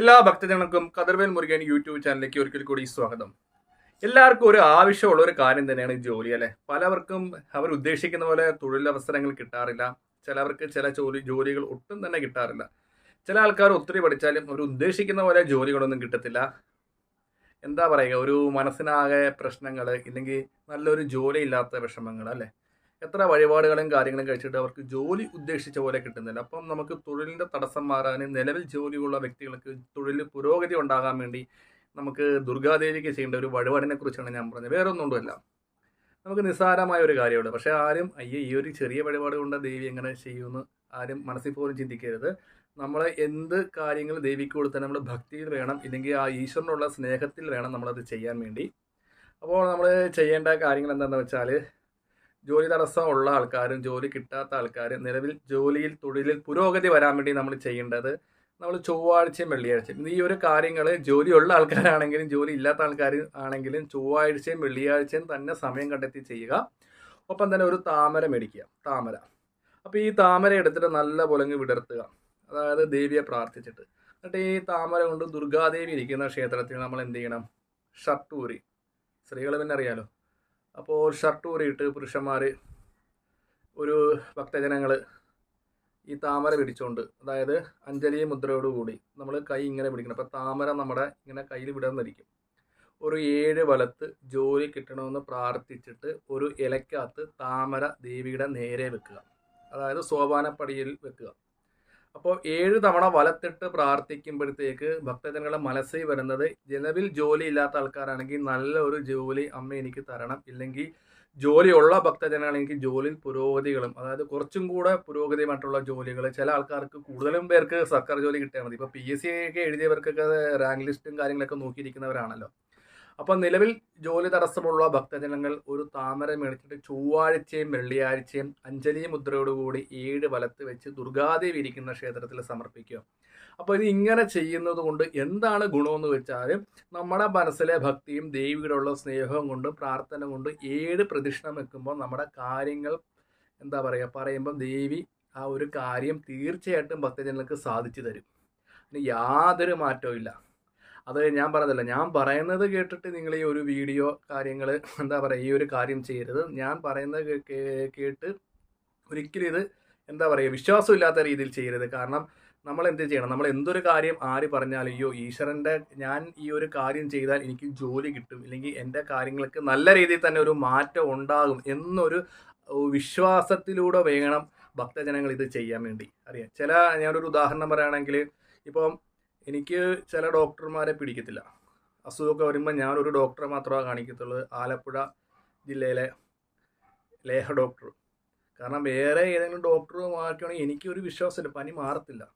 എല്ലാ ഭക്തജനങ്ങൾക്കും കതിർവേൽ മുരുകൻ യൂട്യൂബ് ചാനലിലേക്ക് ഒരിക്കൽ കൂടി സ്വാഗതം. എല്ലാവർക്കും ഒരു ആവശ്യമുള്ള ഒരു കാര്യം തന്നെയാണ് ഈ ജോലി അല്ലെ? പലവർക്കും അവർ ഉദ്ദേശിക്കുന്ന പോലെ തൊഴിലവസരങ്ങൾ കിട്ടാറില്ല. ചിലവർക്ക് ചില ജോലി ജോലികൾ ഒട്ടും തന്നെ കിട്ടാറില്ല. ചില ആൾക്കാർ ഒത്തിരി പഠിച്ചാലും അവർ ഉദ്ദേശിക്കുന്ന പോലെ ജോലികളൊന്നും കിട്ടത്തില്ല. എന്താ പറയുക ഒരു മനസ്സിനാകെ പ്രശ്നങ്ങൾ ഇല്ലെങ്കിൽ നല്ലൊരു ജോലി ഇല്ലാത്ത വിഷമങ്ങൾ അല്ലേ? എത്ര വഴിപാടുകളും കാര്യങ്ങളും കഴിച്ചിട്ട് അവർക്ക് ജോലി ഉദ്ദേശിച്ച പോലെ കിട്ടുന്നില്ല അപ്പം നമുക്ക് തൊഴിലിന്റെ തടസ്സം മാറാനും നിലവിൽ ജോലിയുള്ള വ്യക്തികൾക്ക് തൊഴിൽ പുരോഗതി ഉണ്ടാകാൻ വേണ്ടി നമുക്ക് ദുർഗാദേവിക്ക് ചെയ്യേണ്ട ഒരു വഴിപാടിനെ കുറിച്ചാണ് ഞാൻ പറഞ്ഞത്. വേറെ ഒന്നുകൊണ്ടുമല്ല നമുക്ക് നിസ്സാരമായ ഒരു കാര്യമുണ്ട്. പക്ഷേ ആരും അയ്യേ ഈ ഒരു ചെറിയ വഴിപാട് കൊണ്ട് ദേവി എങ്ങനെ ചെയ്യുമെന്ന് ആരും മനസ്സിൽ പോലും ചിന്തിക്കരുത്. നമ്മൾ എന്ത് കാര്യങ്ങൾ ദേവിക്ക് കൊടുത്താൽ നമ്മൾ ഭക്തിയിൽ വേണം. ഇല്ലെങ്കിൽ ആ ഈശ്വരനുള്ള സ്നേഹത്തിൽ വേണം നമ്മളത് ചെയ്യാൻ വേണ്ടി. അപ്പോൾ നമ്മൾ ചെയ്യേണ്ട കാര്യങ്ങൾ എന്താണെന്ന് വെച്ചാൽ ജോലി തടസ്സമുള്ള ആൾക്കാരും ജോലി കിട്ടാത്ത ആൾക്കാരും നിലവിൽ ജോലിയിൽ തൊഴിലിൽ പുരോഗതി വരാൻ വേണ്ടി നമ്മൾ ചെയ്യേണ്ടത് നമ്മൾ ചൊവ്വാഴ്ചയും വെള്ളിയാഴ്ചയും. ഈ ഒരു കാര്യങ്ങൾ ജോലിയുള്ള ആൾക്കാരാണെങ്കിലും ജോലി ഇല്ലാത്ത ആൾക്കാർ ആണെങ്കിലും ചൊവ്വാഴ്ചയും വെള്ളിയാഴ്ചയും തന്നെ സമയം കണ്ടെത്തി ചെയ്യുക. ഒപ്പം തന്നെ ഒരു താമര മേടിക്കുക. താമര. അപ്പോൾ ഈ താമര എടുത്തിട്ട് നല്ല പൊലങ്ങ് വിടർത്തുക. അതായത് ദേവിയെ പ്രാർത്ഥിച്ചിട്ട്. എന്നിട്ട് ഈ താമര കൊണ്ട് ദുർഗാദേവി ഇരിക്കുന്ന ക്ഷേത്രത്തിൽ നമ്മൾ എന്ത് ചെയ്യണം? ഷർട്ടൂരി സ്ത്രീകൾ പിന്നെ അറിയാലോ. അപ്പോൾ ഷർട്ട് ഊരിയിട്ട് പുരുഷന്മാർ ഒരു ഭക്തജനങ്ങൾ ഈ താമര പിടിച്ചുകൊണ്ട് അതായത് അഞ്ജലി മുദ്രയോടുകൂടി നമ്മൾ കൈ ഇങ്ങനെ പിടിക്കണം. അപ്പോൾ താമര നമ്മുടെ ഇങ്ങനെ കയ്യിൽ വിടർന്നിരിക്കും. ഒരു ഏഴ് വലത്ത് ജോലി കിട്ടണമെന്ന് പ്രാർത്ഥിച്ചിട്ട് ഒരു ഇലക്കകത്ത് താമര ദേവിയുടെ നേരെ വെക്കുക. അതായത് സോപാനപ്പടിയിൽ വെക്കുക. അപ്പോൾ ഏഴ് തവണ വലത്തിട്ട് പ്രാർത്ഥിക്കുമ്പോഴത്തേക്ക് ഭക്തജനങ്ങളുടെ മനസ്സിൽ വരുന്നത് നിലവിൽ ജോലി ഇല്ലാത്ത ആൾക്കാരാണെങ്കിൽ നല്ല ഒരു ജോലി അമ്മ എനിക്ക് തരണം. ഇല്ലെങ്കിൽ ജോലിയുള്ള ഭക്തജനങ്ങൾ എനിക്ക് ജോലിയിൽ പുരോഗതികളും അതായത് കുറച്ചും കൂടെ പുരോഗതിയുമായിട്ടുള്ള ജോലികൾ ചില ആൾക്കാർക്ക് കൂടുതലും പേർക്ക് സർക്കാർ ജോലി കിട്ടിയാൽ മതി. ഇപ്പോൾ പി എസ് സി ഒക്കെ എഴുതിയവർക്കൊക്കെ റാങ്ക് ലിസ്റ്റും കാര്യങ്ങളൊക്കെ നോക്കിയിരിക്കുന്നവരാണല്ലോ. അപ്പം നിലവിൽ ജോലി തടസ്സമുള്ള ഭക്തജനങ്ങൾ ഒരു താമര മേടിച്ചിട്ട് ചൊവ്വാഴ്ചയും വെള്ളിയാഴ്ചയും അഞ്ജലി മുദ്രയോടുകൂടി ഏഴ് വലത്ത് വെച്ച് ദുർഗാദേവി ഇരിക്കുന്ന ക്ഷേത്രത്തിൽ സമർപ്പിക്കുക. അപ്പോൾ ഇത് ഇങ്ങനെ ചെയ്യുന്നത് കൊണ്ട് എന്താണ് ഗുണമെന്ന് വെച്ചാൽ നമ്മുടെ മനസ്സിലെ ഭക്തിയും ദേവിയോടുള്ള സ്നേഹവും കൊണ്ട് പ്രാർത്ഥന കൊണ്ട് ഏഴ് പ്രദക്ഷിണം വെക്കുമ്പോൾ നമ്മുടെ കാര്യങ്ങൾ എന്താ പറയുക പറയുമ്പോൾ ദേവി ആ ഒരു കാര്യം തീർച്ചയായിട്ടും ഭക്തജനങ്ങൾക്ക് സാധിച്ചു തരും. യാതൊരു മാറ്റവും ഇല്ല. അത് ഞാൻ പറഞ്ഞതല്ല ഞാൻ പറയുന്നത് കേട്ടിട്ട് നിങ്ങൾ ഈ ഒരു വീഡിയോ കാര്യങ്ങൾ എന്താ പറയുക ഈ ഒരു കാര്യം ചെയ്യരുത്. ഞാൻ പറയുന്നത് കേട്ട് ഒരിക്കലും ഇത് എന്താ പറയുക വിശ്വാസമില്ലാത്ത രീതിയിൽ ചെയ്യരുത്. കാരണം നമ്മൾ എന്ത് ചെയ്യണം? നമ്മൾ എന്തൊരു കാര്യം ആര് പറഞ്ഞാലും അയ്യോ ഈശ്വരന്റെ ഞാൻ ഈ ഒരു കാര്യം ചെയ്താൽ എനിക്ക് ജോലി കിട്ടും ഇല്ലെങ്കിൽ എന്റെ കാര്യങ്ങൾക്ക് നല്ല രീതിയിൽ തന്നെ ഒരു മാറ്റം ഉണ്ടാകും എന്നൊരു വിശ്വാസത്തിലൂടെ വേണം ഭക്തജനങ്ങൾ ഇത് ചെയ്യാൻ വേണ്ടി. അറിയാം? ചില ഞാനൊരു ഉദാഹരണം പറയുകയാണെങ്കിൽ ഇപ്പം എനിക്ക് ചില ഡോക്ടർമാരെ പിടിക്കത്തില്ല. അസുഖമൊക്കെ വരുമ്പോൾ ഞാനൊരു ഡോക്ടറെ മാത്രമേ കാണിക്കത്തുള്ളൂ. ആലപ്പുഴ ജില്ലയിലെ ലേഹ ഡോക്ടർ. കാരണം വേറെ ഏതെങ്കിലും ഡോക്ടർ മാറ്റുകയാണെങ്കിൽ എനിക്കൊരു വിശ്വാസമില്ല. പനി മാറത്തില്ല.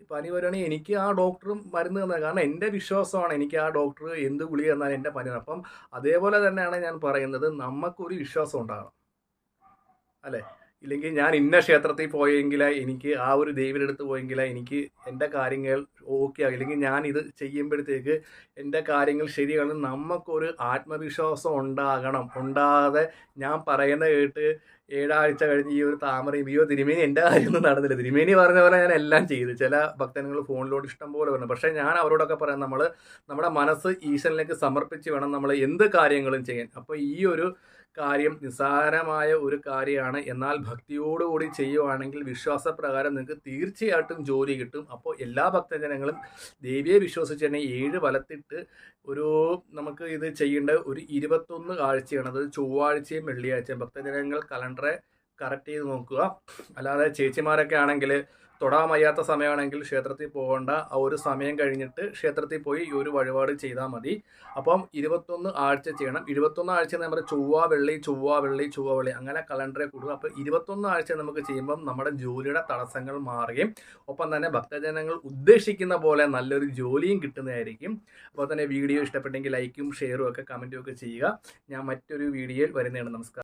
ഈ പനി വരികയാണെങ്കിൽ എനിക്ക് ആ ഡോക്ടറും മരുന്ന് തന്നത് കാരണം എന്റെ വിശ്വാസമാണ് എനിക്ക് ആ ഡോക്ടർ എന്ത് ഗുളി തന്നാൽ എന്റെ പനി അപ്പം അതേപോലെ തന്നെയാണ് ഞാൻ പറയുന്നത്. നമുക്കൊരു വിശ്വാസം ഉണ്ടാകണം. അല്ലേ? ഇല്ലെങ്കിൽ ഞാൻ ഇന്ന ക്ഷേത്രത്തിൽ പോയെങ്കിൽ എനിക്ക് ആ ഒരു ദൈവയുടെ അടുത്ത് പോയെങ്കിൽ എനിക്ക് എന്റെ കാര്യങ്ങൾ ഓക്കെ ആകും. ഇല്ലെങ്കിൽ ഞാൻ ഇത് ചെയ്യുമ്പോഴത്തേക്ക് എന്റെ കാര്യങ്ങൾ ശരിയാണ്. നമുക്കൊരു ആത്മവിശ്വാസം ഉണ്ടാകണം. ഉണ്ടാകാതെ ഞാൻ പറയുന്ന കേട്ട് ഏഴാഴ്ച കഴിഞ്ഞ് ഈ ഒരു താമരയും ഈ ഒരു തിരുമേനി എന്റെ കാര്യമൊന്നും നടന്നില്ല. തിരുമേനി പറഞ്ഞ പോലെ ഞാൻ എല്ലാം ചെയ്തു. ചില ഭക്തങ്ങൾ ഫോണിലോട്ട് ഇഷ്ടം പോലെ പറഞ്ഞു പക്ഷേ ഞാൻ അവരോടൊക്കെ പറയാം നമ്മൾ നമ്മുടെ മനസ്സ് ഈശ്വരനിലേക്ക് സമർപ്പിച്ച് വേണം നമ്മൾ എന്ത് കാര്യങ്ങളും ചെയ്യാൻ. അപ്പോൾ ഈ ഒരു കാര്യം നിസ്സാരമായ ഒരു കാര്യമാണ്. എന്നാൽ ഭക്തിയോടുകൂടി ചെയ്യുവാണെങ്കിൽ വിശ്വാസപ്രകാരം നിങ്ങൾക്ക് തീർച്ചയായിട്ടും ജോലി കിട്ടും. അപ്പോൾ എല്ലാ ഭക്തജനങ്ങളും ദേവിയെ വിശ്വസിച്ച് തന്നെ ഏഴ് വലത്തിട്ട് ഒരു നമുക്ക് ഇത് ചെയ്യേണ്ട ഒരു ഇരുപത്തൊന്ന് കാഴ്ചയാണ് അത് ചൊവ്വാഴ്ചയും വെള്ളിയാഴ്ചയും. ഭക്തജനങ്ങൾ കലണ്ടറെ കറക്റ്റ് ചെയ്ത് നോക്കുക. അല്ലാതെ ചേച്ചിമാരൊക്കെ ആണെങ്കിൽ തൊടാൻ വയ്യാത്ത സമയമാണെങ്കിൽ ക്ഷേത്രത്തിൽ പോകേണ്ട. ആ ഒരു സമയം കഴിഞ്ഞിട്ട് ക്ഷേത്രത്തിൽ പോയി ഈ ഒരു വഴിപാട് ചെയ്താൽ മതി. അപ്പം ഇരുപത്തൊന്ന് ആഴ്ച ചെയ്യണം. ഇരുപത്തൊന്ന് ആഴ്ച നമ്മുടെ ചൊവ്വ വെള്ളി ചൊവ്വ വെള്ളി ചൊവ്വ വെള്ളി. അങ്ങനെ കലണ്ടറെ കൂടുക. അപ്പോൾ ഇരുപത്തൊന്ന് ആഴ്ച നമുക്ക് ചെയ്യുമ്പം നമ്മുടെ ജോലിയുടെ തടസ്സങ്ങൾ മാറുകയും ഒപ്പം തന്നെ ഭക്തജനങ്ങൾ ഉദ്ദേശിക്കുന്ന പോലെ നല്ലൊരു ജോലിയും കിട്ടുന്നതായിരിക്കും. അപ്പോൾ തന്നെ വീഡിയോ ഇഷ്ടപ്പെട്ടെങ്കിൽ ലൈക്കും ഷെയറും ഒക്കെ കമന്റും ഒക്കെ ചെയ്യുക. ഞാൻ മറ്റൊരു വീഡിയോയിൽ വരുന്നതാണ്. നമസ്കാരം.